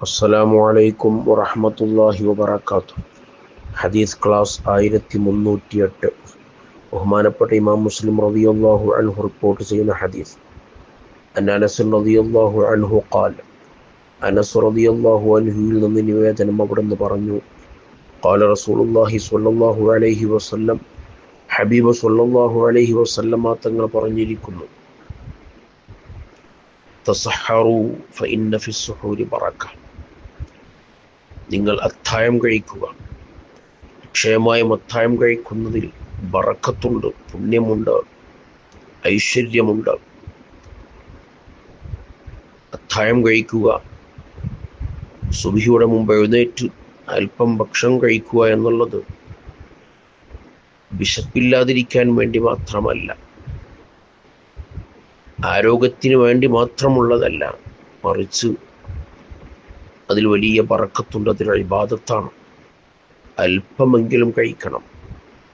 അസ്സലാമു അലൈക്കും വറഹ്മത്തുള്ളാഹി വബറകാത്തു ഹദീസ് ക്ലാസ് ആയിരത്തി മുന്നൂറ്റിയെട്ട് ബഹുമാനപ്പെട്ട ഇമാം മുസ്ലിം റളിയല്ലാഹു അൻഹു റിപ്പോർട്ട് ചെയ്യുന്ന ഹദീസ് അൻ അനസ് റളിയല്ലാഹു അൻഹു ഖാൽ അനസ് റളിയല്ലാഹു അൻഹുവിൽ നിന്ന് നിവേദനം അവിടുന്ന് പറഞ്ഞു قال رسول الله صلى الله عليه وسلم ഹബീബ് സല്ലല്ലാഹു അലൈഹി വസല്ലമ തങ്ങൾ പറഞ്ഞിരിക്കുന്നു തസഹറു ഫഇന്ന ഫി സുഹൂരി ബറക നിങ്ങൾ അത്തായം കഴിക്കുക ക്ഷയമായും അത്തായം കഴിക്കുന്നതിൽ ബറക്കത്തുണ്ട് പുണ്യമുണ്ട് ഐശ്വര്യമുണ്ട്. അത്തായം കഴിക്കുക സുബിയുടെ മുമ്പ് എഴുന്നേറ്റ് അല്പം ഭക്ഷണം കഴിക്കുക എന്നുള്ളത് വിശപ്പില്ലാതിരിക്കാൻ വേണ്ടി മാത്രമല്ല ആരോഗ്യത്തിന് വേണ്ടി മാത്രമുള്ളതല്ല മറിച്ച് അതിൽ വലിയ പറക്കത്തുണ്ട് അതിൽ അഴിബാദത്താണ് അല്പമെങ്കിലും കഴിക്കണം.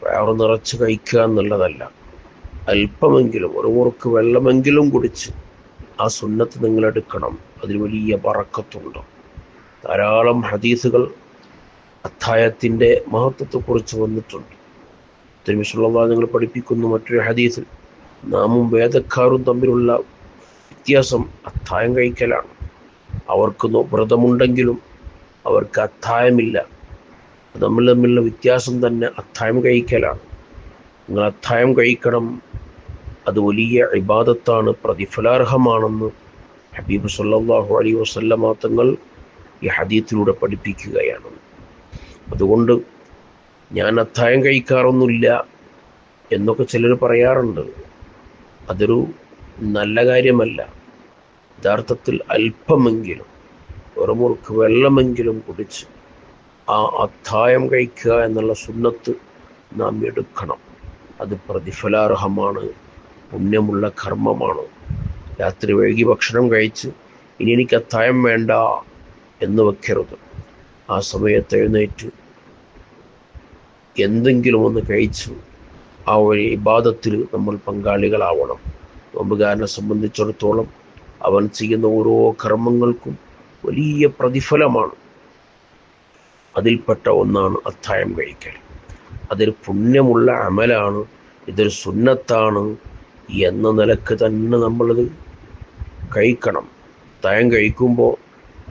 വയറ് നിറച്ച് കഴിക്കുക എന്നുള്ളതല്ല. അല്പമെങ്കിലും ഒരു മുറുക്ക് വെള്ളമെങ്കിലും കുടിച്ച് ആ സുന്നത്ത് നിങ്ങൾ എടുക്കണം. അതിൽ വലിയ പറക്കത്തുണ്ട് ധാരാളം ഹദീസുകൾ അത്തായത്തിന്റെ മഹത്വത്തെക്കുറിച്ച് വന്നിട്ടുണ്ട്. തിരുമിഷുള്ള നിങ്ങൾ പഠിപ്പിക്കുന്നു മറ്റൊരു ഹദീസിൽ നാമും വേദക്കാരും തമ്മിലുള്ള വ്യത്യാസം അത്തായം കഴിക്കലാണ്. അവർക്ക് വ്രതമുണ്ടെങ്കിലും അവർക്ക് അത്തായമില്ല നമ്മൾ തമ്മിലുള്ള വ്യത്യാസം തന്നെ അത്തായം കഴിക്കലാണ്. നിങ്ങൾ അത്തായം കഴിക്കണം. അത് വലിയ ഇബാദത്താണ് പ്രതിഫലാർഹമാണെന്ന് ഹബീബ് സല്ലാഹു അലൈ വസല്ലമ തങ്ങൾ ഈ ഹദീത്തിലൂടെ പഠിപ്പിക്കുകയാണ്. അതുകൊണ്ട് ഞാൻ അത്തായം കഴിക്കാറൊന്നുമില്ല എന്നൊക്കെ ചിലർ പറയാറുണ്ട്. അതൊരു നല്ല കാര്യമല്ല. യഥാർത്ഥത്തിൽ അല്പമെങ്കിലും വെറുമുറുക്ക് മുറുക്ക് വെള്ളമെങ്കിലും കുടിച്ച് ആ അത്തായം കഴിക്കുക എന്നുള്ള സുന്നത്ത് നാം എടുക്കണം. അത് പ്രതിഫലാർഹമാണ് പുണ്യമുള്ള കർമ്മമാണ്. രാത്രി വൈകി ഭക്ഷണം കഴിച്ച് ഇനി എനിക്ക് അത്തായം വേണ്ട എന്ന് വെക്കരുത്. ആ സമയത്ത് എഴുന്നേറ്റ് എന്തെങ്കിലും ഒന്ന് കഴിച്ച് ആ ഒരു ഇബാദത്തിൽ നമ്മൾ പങ്കാളികളാവണം. നോമ്പുകാരനെ സംബന്ധിച്ചിടത്തോളം അവൻ ചെയ്യുന്ന ഓരോ കർമ്മങ്ങൾക്കും വലിയ പ്രതിഫലമാണ്. അതിൽപ്പെട്ട ഒന്നാണ് അത്തായം കഴിക്കൽ. അതൊരു പുണ്യമുള്ള അമലാണ് ഇതൊരു സുന്നത്താണ് എന്ന നിലയ്ക്ക് തന്നെ നമ്മളത് കഴിക്കണം. അത്തായം കഴിക്കുമ്പോൾ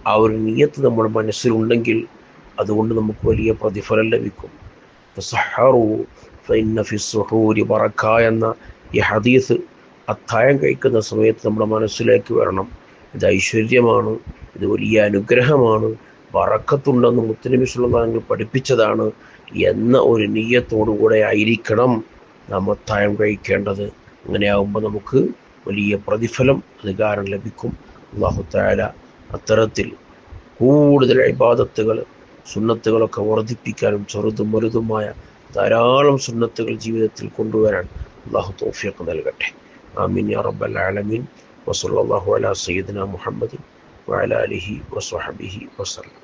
ആ ഒരു നീയത്ത് നമ്മുടെ മനസ്സിലുണ്ടെങ്കിൽ അതുകൊണ്ട് നമുക്ക് വലിയ പ്രതിഫലം ലഭിക്കും. ബറക്ക എന്ന ഈ ഹദീസ് അത്തായം കഴിക്കുന്ന സമയത്ത് നമ്മുടെ മനസ്സിലേക്ക് വരണം. ഇത് ഐശ്വര്യമാണ് ഇത് വലിയ അനുഗ്രഹമാണ് വറക്കത്തുണ്ടെന്ന് മുത്തനബി പഠിപ്പിച്ചതാണ് എന്ന ഒരു നീയത്തോടുകൂടെ ആയിരിക്കണം നാം അത്തായം കഴിക്കേണ്ടത്. അങ്ങനെയാകുമ്പോൾ നമുക്ക് വലിയ പ്രതിഫലം അധികാരം ലഭിക്കും. അള്ളാഹുത്തായാല അത്തരത്തിൽ കൂടുതൽ ഇബാദത്തുകൾ സുന്നത്തുകളൊക്കെ വർദ്ധിപ്പിക്കാനും ചെറുതും വലുതുമായ ധാരാളം സുന്നത്തുകൾ ജീവിതത്തിൽ കൊണ്ടുവരാൻ അള്ളാഹു തോഫിയൊക്കെ നൽകട്ടെ. آمين يا رب العالمين وصلى الله على سيدنا محمد وعلى آله وصحبه وسلم.